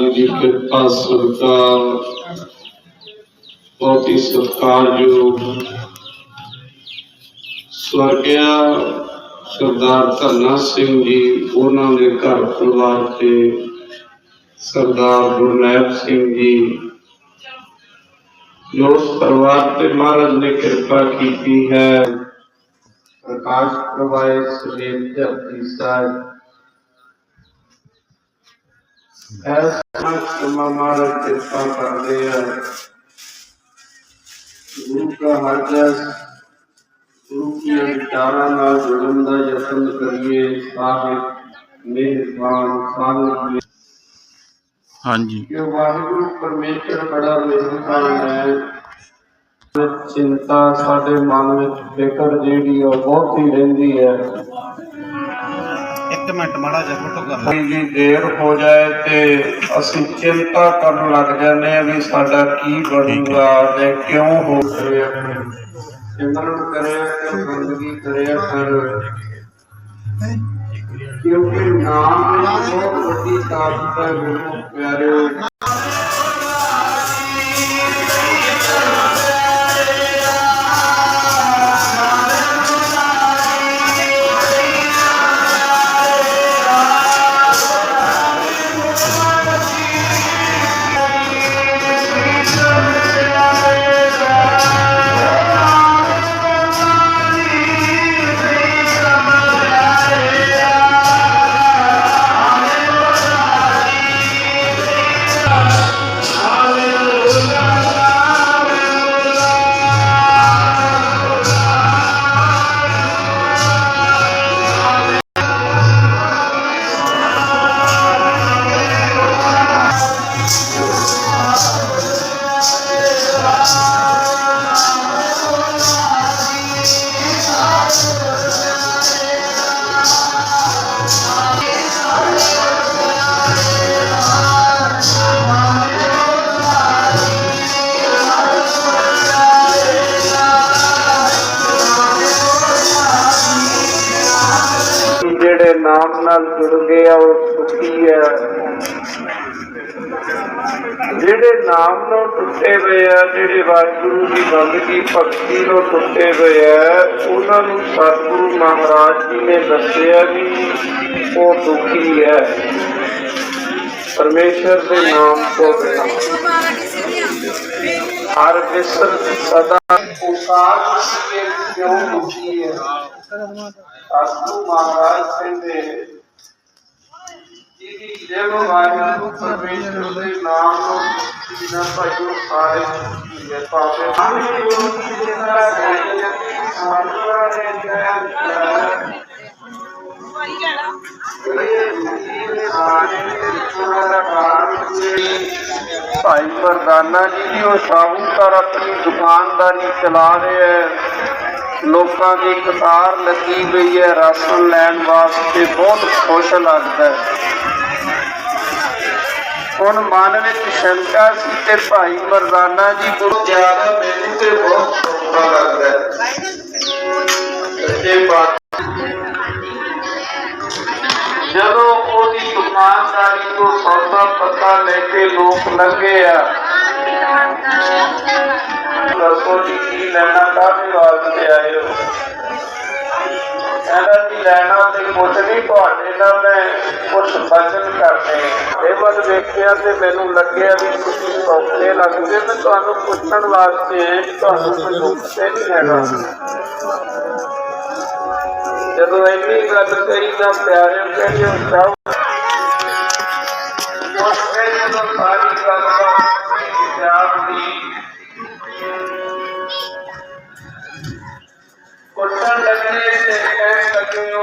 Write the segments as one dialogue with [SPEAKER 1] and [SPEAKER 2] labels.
[SPEAKER 1] کے پاس سرکار بہت ہی سرکار جو سورگیا سردار تنا سنگھ جی انہوں نے گھر پروار کے سردار گرنیب سنگھ جی جو اس پروار سے مہاراج نے کرپا کی ہے پرکاش پروائے سلیم
[SPEAKER 2] جپتی
[SPEAKER 1] صاحب ہاں جی پرمیشر بڑا مہربان ہے چنتا ساڈے من فکر جیڑی او بہت ہی رہندی ہے
[SPEAKER 2] ਇੱਕ ਮਿੰਟ ਮਾੜਾ ਜਿਹਾ ਫੋਟੋ ਕਰ
[SPEAKER 1] ਕੋਈ ਵੀ ਦੇਰ ਹੋ ਜਾਏ ਤੇ ਅਸੀਂ ਚਿੰਤਾ ਕਰਨ ਲੱਗ ਜਾਂਦੇ ਆ ਵੀ ਸਾਡਾ ਕੀ ਬਣੂਗਾ ਤੇ ਕਿਉਂ ਹੋ ਰਿਹਾ ਸਿਮਰਨ ਕਰਿਆ ਤੇ ਬੰਦਗੀ ਕਰਿਆ ਕਰ ਕਿਉਂਕਿ ਨਾਮ ਬਹੁਤ ਵੱਡੀ ਤਾਕਤ ਹੈ ਗੁਰੂ ਪਿਆਰਿਓ ਨਾਮ ਆ, ਉਹ ਸੁਖੀ ਹੈ ਜਿਹੜੇ ਨਾਮ ਨਾਲ ਟੁੱਟੇ ਹੋਏ ਆ, ਜਿਹੜੇ ਵਾਹਿਗੁਰੂ ਦੀ ਬੰਦਗੀ ਭਗਤੀ ਨਾਲ ਟੁੱਟੇ ਹੋਏ ਆ, ਉਹਨਾਂ ਨੂੰ ਸਤਿਗੁਰੂ ਮਹਾਰਾਜ ਜੀ ਨੇ ਦੱਸਿਆ ਵੀ ਉਹ ਦੁਖੀ ਹੈ ਪਰਮੇਸ਼ਰ ਦੇ ਨਾਮ ਤੋਂ ਬਿਨਾਂ। ਹਰ ਵਿਸਰ ਸਦਾ ਪੁਕਾਰ ਕੇ ਕਿਉਂ ਦੁਖੀ ਹੈ ਸਤਿਗੁਰੂ ਮਹਾਰਾਜ ਕਹਿੰਦੇ ਜਿਹਦੀ ਜਿਵ ਵਾਹਿਗੁਰੂ ਪਰਮੇਸ਼ਰ ਦੇ ਨਾਮ ਨੂੰ ਮੁਕਤੀ ਨਾ ਭਾਈਓ ਸਾਰੇ ਮੁਕਤੀ ਹੈ ਭਾਵੇਂ ਹਰ ਗੁਰੂ ਜੀ ਦੇ ਨਾਲ ਗਏ ਸਾਰਿਆਂ ਦੇ ਜੈ ਭਾਈ ਮਰਦਾਨਾ ਜੀ ਦੀ ਉਹ ਸਾਹੂਕਾਰ ਆਪਣੀ ਦੁਕਾਨਦਾਰੀ ਚਲਾ ਰਹੇ ਹੈ ਲੋਕਾਂ ਦੀ ਕਤਾਰ ਲੱਗੀ ਪਈ ਹੈ ਰਾਸ਼ਨ ਲੈਣ ਵਾਸਤੇ ਬਹੁਤ ਖੁਸ਼ ਲੱਗਦਾ ਹੈ ਹੁਣ ਮਨ ਵਿੱਚ ਸ਼ੰਕਾ ਸੀ ਤੇ ਭਾਈ ਮਰਦਾਨਾ ਜੀ ਕੋਲ ਜ਼ਿਆਦਾ ਮੈਨੂੰ ਤੇ ਬਹੁਤ ਸੌਖਾ ਲੱਗਦਾ ਸੱਚੇ ਬਾਤ ਜਦੋਂ ਉਹਦੀ ਦੁਕਾਨਦਾਰੀ ਤੋਂ ਸੌਦਾ ਪੱਤਾ ਲੈ ਕੇ ਲੋਕ ਲੰਘੇ ਆ, ਦੱਸੋ ਜੀ ਕੀ ਲੈਣਾ, ਕਾਹਦੇ ਵਾਸਤੇ ਆਏ ਹੋ? ਇਹਨਾਂ ਦੀ ਲੈਣਾ ਤੇ ਕੁਝ ਨਹੀਂ, ਤੁਹਾਡੇ ਨਾਲ ਮੈਂ ਕੁਝ ਵਚਨ ਕਰਨੇ ਇਹ ਵੱਲ ਵੇਖਿਆ ਤੇ ਮੈਨੂੰ ਲੱਗਿਆ ਵੀ ਤੁਸੀਂ ਸੌਖੇ ਲੱਗਦੇ ਮੈਂ ਤੁਹਾਨੂੰ ਪੁੱਛਣ ਵਾਸਤੇ ਤੁਹਾਨੂੰ ਕੋਈ ਤੇ ਨਹੀਂ ਹੈਗਾ। ਜਦੋਂ ਇੰਨੀ ਗੱਲ ਕਹੀ ਤਾਂ ਪਿਆਰੇ ਕਹਿੰਦੇ ਸਭ ਉਸ ਵੇਲੇ ਜਦੋਂ ਸਾਰੀ ਗੱਲ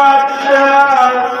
[SPEAKER 1] বাদশাহ।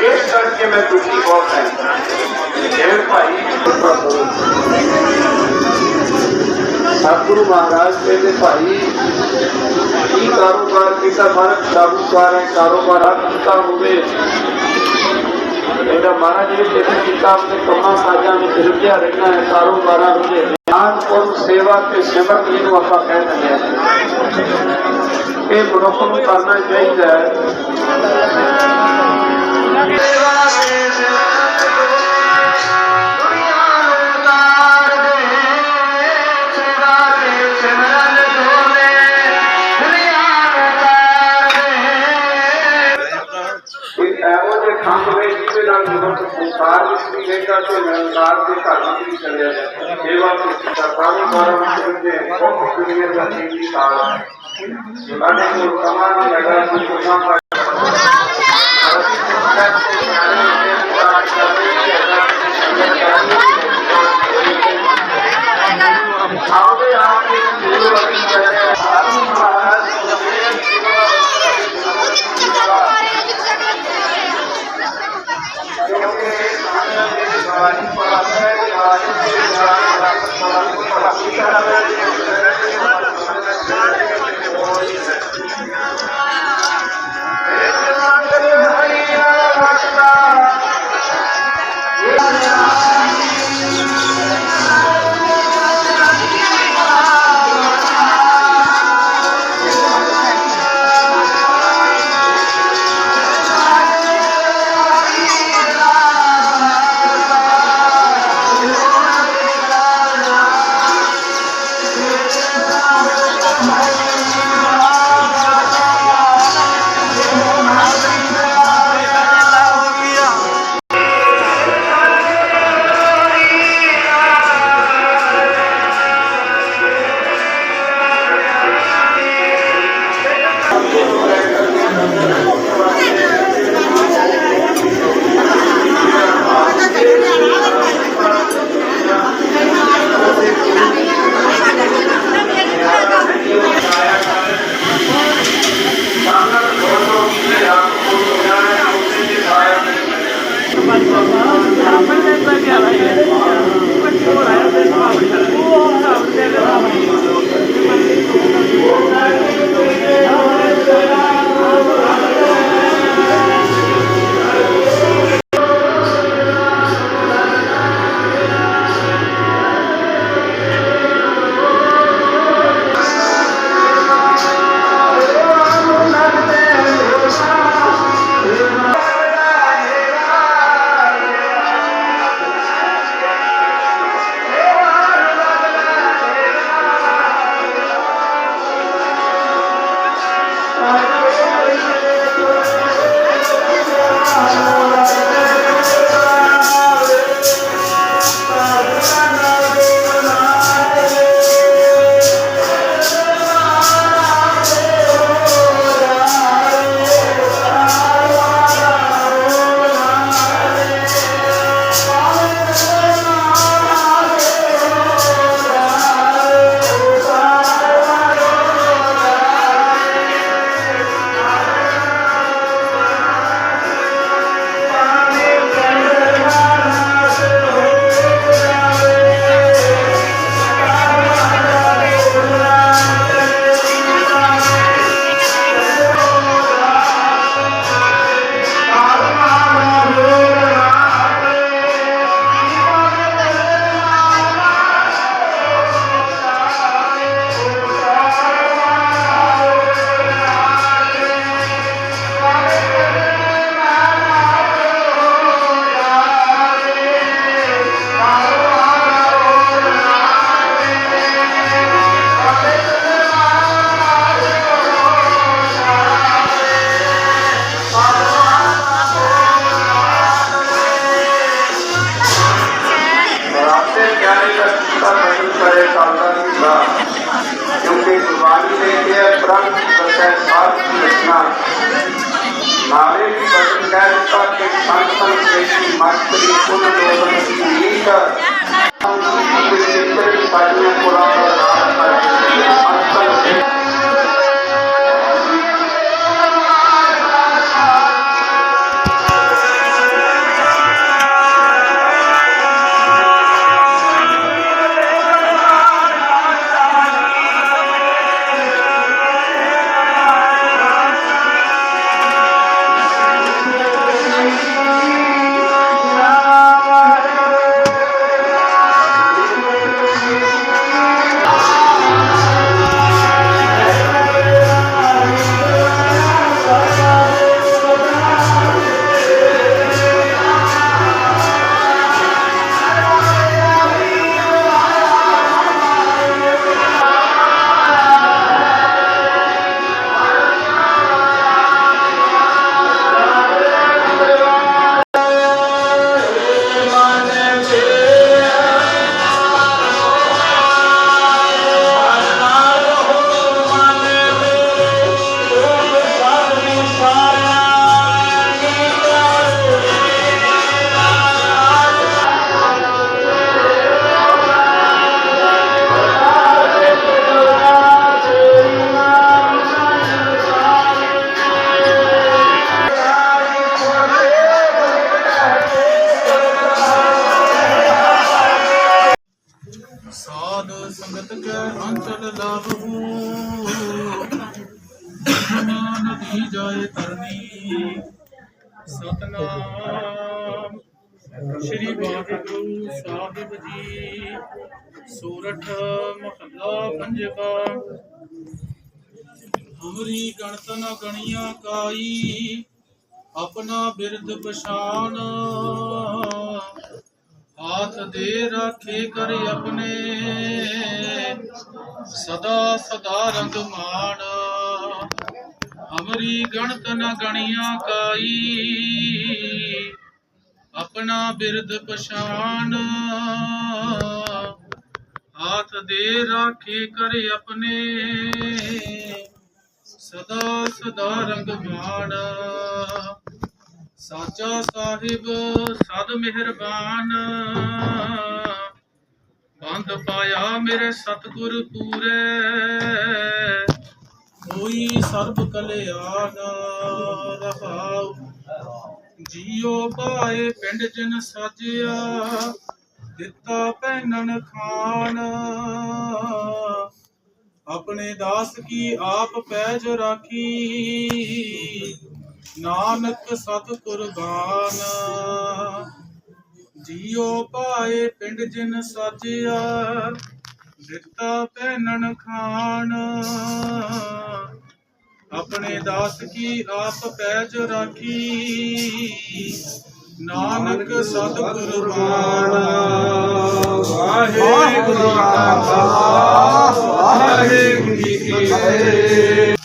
[SPEAKER 1] ایک گرو مہاراج میرے بھائی کاروبار کسا بھارت کاروبار ہے کاروبار آپ کا ہوئے میرا مارا جی لیکن کتاب کے کما ساجا میں ترجیح رکھنا ہے کارو بارہ مجھے اور سیوا کے سمت لیے وفا کہنا ہے۔ یہ منقل کرنا چاہیے۔ জন্য কত
[SPEAKER 3] দুনিয়া জাতি বিশাল ਸਤਨਾਮ। ਸ਼੍ਰੀ ਵਾਹਿਗੁਰੂ ਸਾਹਿਬ ਜੀ, ਸੂਰਠ ਮਹੱਲਾ ਪੰਜਵਾ। ਹਮਰੀ ਗਣਤ ਨ ਗਣੀਆਂ ਕਾਈ, ਆਪਣਾ ਬਿਰਦ ਪਛਾਨ। ਹਾਥ ਦੇ ਰਾਖੇ ਕਰ ਆਪਣੇ, ਸਦਾ ਸਦਾ ਰੰਗ ਮਾਣ ਅਮਰੀ ਗਣਤ ਨ ਗਣੀਆਂ ਕਾਈ। ਆਪਣਾ ਬਿਰਦ ਪਛਾਨ। ਹਾਥ ਦੇ ਰਾਖੇ ਕਰ ਆਪਣੇ। ਸਦਾ ਸਦਾ ਰੰਗ ਮਾਣ। ਸਾਚਾ ਸਾਹਿਬ, ਸਦ ਮਿਹਰਬਾਨ। ਬੰਦ ਪਾਇਆ ਮੇਰੇ ਸਤਿਗੁਰ ਪੂਰੇ। ਹੋਈ ਸਰਬ ਕਲਿਆਣ ਰਹਾਉ। ਜੀਉ ਪਾਏ ਪਿੰਡ ਜਨ ਸਾਜਿਆ, ਦਿੱਤਾ ਪਹਿਨਣ ਖਾਨ। ਆਪਣੇ ਦਾਸ ਕੀ ਆਪ ਪੈਜ ਰਾਖੀ। ਨਾਨਕ ਸਤ ਕੁਰਬਾਨ। ਜੀਉ ਪਾਏ ਪਿੰਡ ਜਿਨ ਸਾਜਿਆ ਦਿੱਤਾ ਪਹਿਨਣ ਖਾਨ ਆਪਣੇ ਦਾਸ ਕੀ ਆਪ ਪੈਜ ਰਾਖੀ। ਨਾਨਕ ਸਤ ਕੁਰਬਾਨ ਵਾਹਿਗੁਰੂ ਕਾ ਵਾਹਿਗੁਰੂ ਜੀ ਕੀ ਫਤਿਹ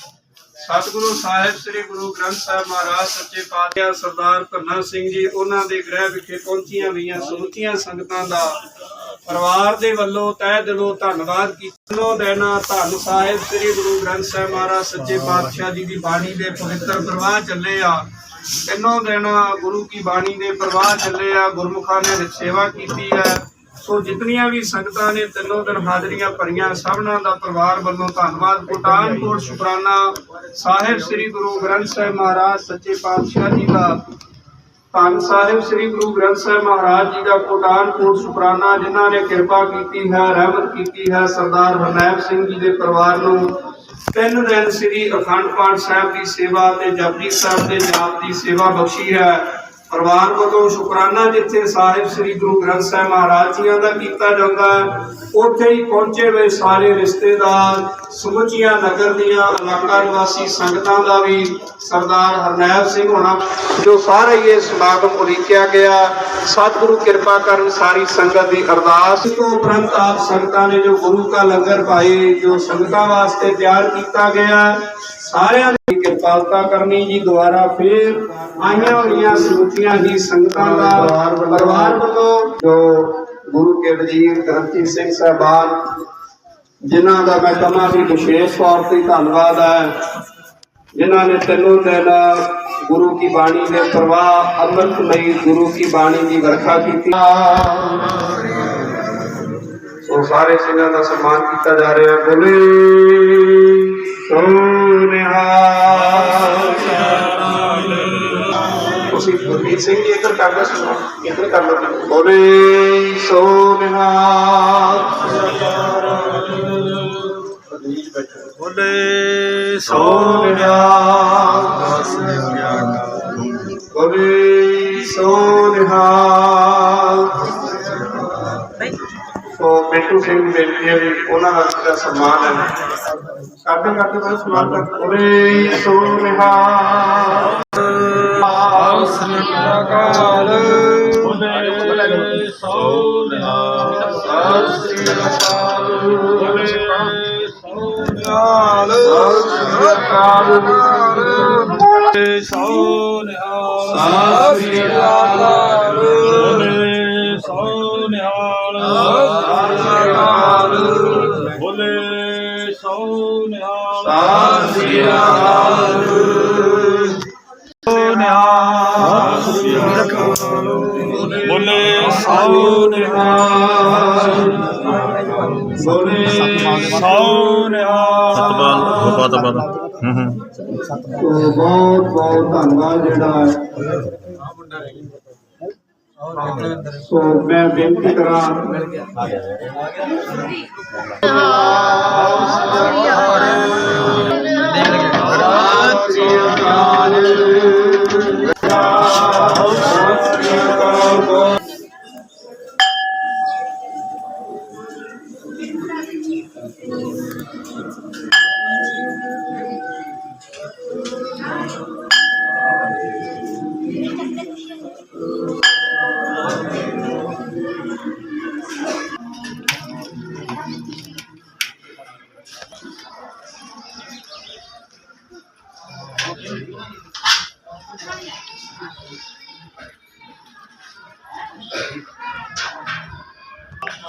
[SPEAKER 4] ਸਤਿਗੁਰੂ ਸਾਹਿਬ, ਸ੍ਰੀ ਗੁਰੂ ਗ੍ਰੰਥ ਸਾਹਿਬ ਮਹਾਰਾਜ, ਸੱਚੇ ਪਾਤਸ਼ਾਹ ਸਰਦਾਰ ਧੰਨਾ ਸਿੰਘ ਜੀ, ਉਹਨਾਂ ਦੇ ਗ੍ਰਹਿ ਵਿਖੇ ਪਹੁੰਚੀਆਂ ਹੋਈਆਂ, ਸਮੁੱਚੀਆਂ ਸੰਗਤਾਂ ਦਾ ਪਰਿਵਾਰ ਦੇ ਵੱਲੋਂ ਤਹਿ ਦਿਲੋਂ ਧੰਨਵਾਦ ਕੀਤਾ ਦੇਣਾ ਧੰਨ ਸਾਹਿਬ ਸ੍ਰੀ ਗੁਰੂ ਗ੍ਰੰਥ ਸਾਹਿਬ ਮਹਾਰਾਜ, ਸੱਚੇ ਪਾਤਸ਼ਾਹ ਜੀ ਦੀ ਬਾਣੀ ਦੇ ਪਵਿੱਤਰ ਪ੍ਰਵਾਹ ਚੱਲੇ ਆ। ਤਿੰਨੋਂ ਦਿਨ ਗੁਰੂ ਕੀ ਬਾਣੀ ਦੇ ਪ੍ਰਵਾਹ ਚੱਲੇ ਆ, ਗੁਰਮੁਖਾਂ ਨੇ ਸੇਵਾ ਕੀਤੀ ਹੈ ਸੋ ਜਿਤਨੀਆਂ ਵੀ ਸੰਗਤਾਂ ਨੇ ਤਿੰਨੋਂ ਦਿਨ ਹਾਜ਼ਰੀਆਂ ਭਰੀਆਂ, ਸਭਨਾਂ ਦਾ ਪਰਿਵਾਰ ਵੱਲੋਂ ਧੰਨਵਾਦ। ਕੋਟਾਨਕੋਟ ਸ਼ੁਕਰਾਨਾ ਸਾਹਿਬ ਸ੍ਰੀ ਗੁਰੂ ਗ੍ਰੰਥ ਸਾਹਿਬ ਮਹਾਰਾਜ, ਸੱਚੇ ਪਾਤਸ਼ਾਹ ਜੀ ਦਾ। ਧੰਨ ਸਾਹਿਬ ਸ੍ਰੀ ਗੁਰੂ ਗ੍ਰੰਥ ਸਾਹਿਬ ਮਹਾਰਾਜ ਜੀ ਦਾ ਕੋਟਾਨਕੋਟ ਸ਼ੁਕਰਾਨਾ ਜਿਨ੍ਹਾਂ ਨੇ ਕਿਰਪਾ ਕੀਤੀ ਹੈ, ਰਹਿਮਤ ਕੀਤੀ ਹੈ, ਸਰਦਾਰ ਹਰਨੈਬ ਸਿੰਘ ਜੀ ਦੇ ਪਰਿਵਾਰ ਨੂੰ, ਤਿੰਨ ਦਿਨ ਸ੍ਰੀ ਅਖੰਡ ਪਾਠ ਸਾਹਿਬ ਦੀ ਸੇਵਾ ਤੇ ਜਪਜੀ ਸਾਹਿਬ ਦੇ ਜਾਪ ਦੀ ਸੇਵਾ ਬਖਸ਼ੀ ਹੈ। ਪਰਿਵਾਰ ਵੱਲੋਂ ਸ਼ੁਕਰਾਨਾ ਜਿੱਥੇ ਸਾਹਿਬ ਸ੍ਰੀ ਗੁਰੂ ਗ੍ਰੰਥ ਸਾਹਿਬ ਮਹਾਰਾਜ ਜੀਆਂ ਦਾ ਕੀਤਾ ਜਾਂਦਾ ਉੱਥੇ ਹੀ ਪਹੁੰਚੇ ਹੋਏ ਸਾਰੇ ਰਿਸ਼ਤੇਦਾਰ, ਸਮੁੱਚੀਆਂ ਨਗਰ ਦੀਆਂ ਇਲਾਕਾ ਨਿਵਾਸੀ ਸੰਗਤਾਂ ਦਾ ਵੀ ਸਰਦਾਰ ਹਰਨੈਲ ਸਿੰਘ ਹੋਣਾ, ਜੋ ਸਾਰਾ ਹੀ ਇਹ ਸਮਾਗਮ ਉਲੀਕਿਆ ਗਿਆ। ਸਤਿਗੁਰੂ ਕਿਰਪਾ ਕਰਨ ਸਾਰੀ ਸੰਗਤ ਦੀ ਅਰਦਾਸ। ਤੋਂ ਉਪਰੰਤ ਆਪ ਸੰਗਤਾਂ ਨੇ ਜੋ ਗੁਰੂ ਕਾ ਲੰਗਰ ਪਾਏ, ਜੋ ਸੰਗਤਾਂ ਵਾਸਤੇ ਤਿਆਰ ਕੀਤਾ ਗਿਆ, ਸਾਰਿਆਂ ਕਿਰਪਾਲਤਾ ਕਰਨੀ ਜੀ ਦੁਆਰਾ ਫੇਰ ਆਈਆਂ ਹੋਈਆਂ ਸਮੁੱਚੀਆਂ ਹੀ ਸੰਗਤਾਂ ਦਾ ਪਰਿਵਾਰ ਵੱਲੋਂ। ਜੋ ਗੁਰੂ ਕੇ ਵਜ਼ੀਰ ਕਰਮਜੀਤ ਸਿੰਘ ਸਾਹਿਬਾਨ ਜਿਨ੍ਹਾਂ ਦਾ ਮੈਂ ਕਹਾਂ ਵੀ ਵਿਸ਼ੇਸ਼ ਤੌਰ ਤੇ ਧੰਨਵਾਦ ਹੈ ਜਿਨ੍ਹਾਂ ਨੇ ਤਿੰਨੋਂ ਦਿਨ ਗੁਰੂ ਕੀ ਬਾਣੀ ਦੇ ਪ੍ਰਵਾਹ ਅੰਮ੍ਰਿਤ ਲਈ ਗੁਰੂ ਕੀ ਬਾਣੀ ਦੀ ਵਰਖਾ ਕੀਤੀ। ਸੋ ਸਾਰੇ ਸਿੰਘਾਂ ਦਾ ਸਨਮਾਨ ਕੀਤਾ ਜਾ ਰਿਹਾ ਬੋਲੇ। ਸੋ ਨਿਹਾਲ ਤੁਸੀਂ ਗੁਰਮੀਤ ਸਿੰਘ ਜੀ ਇੱਧਰ ਕਰ ਲਓ ਸਨਮਾਨ ਇੱਧਰ ਕਰ ਲਓ। ਬੋਲੇ ਸੋ ਨਿਹਾਲ
[SPEAKER 3] ਬੋਲੇ
[SPEAKER 4] ਸੋ ਨਿਹਾਲ ਬੋਲੇ ਸੋ ਨਿਹਾਲ ਸੋ ਬਿੱਟੂ ਸਿੰਘ ਬੇਨਤੀ ਹੈ ਵੀ ਉਹਨਾਂ ਦਾ ਜਿਹੜਾ ਸਨਮਾਨ ਹੈ। ਕਰਦੇ ਕਰਦੇ ਬੜਾ ਸਨਮਾਨ ਕਰ ਬੋਲੇ ਸੋ ਨਿਹਾਲ ਸ੍ਰੀ ਅਕਾਲ
[SPEAKER 3] ਬੋਲੇ ਸੋ ਨਿਹਾਲ
[SPEAKER 4] ਸਤਿ ਸ੍ਰੀ ਅਕਾਲ
[SPEAKER 3] ਬੋਲੇ ਸੋ
[SPEAKER 4] ਨਿਹਾਲ ਸਤਿ ਸ੍ਰੀ ਅਕਾਲ
[SPEAKER 3] ਬੋਲੇ ਸੋ ਨਿਹਾਲ।
[SPEAKER 4] ਸਤਿ ਸ੍ਰੀ ਅਕਾਲ। بہت بہت دھنیہ جڑا سو میں بےنتی کرا
[SPEAKER 5] Lord,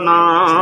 [SPEAKER 5] না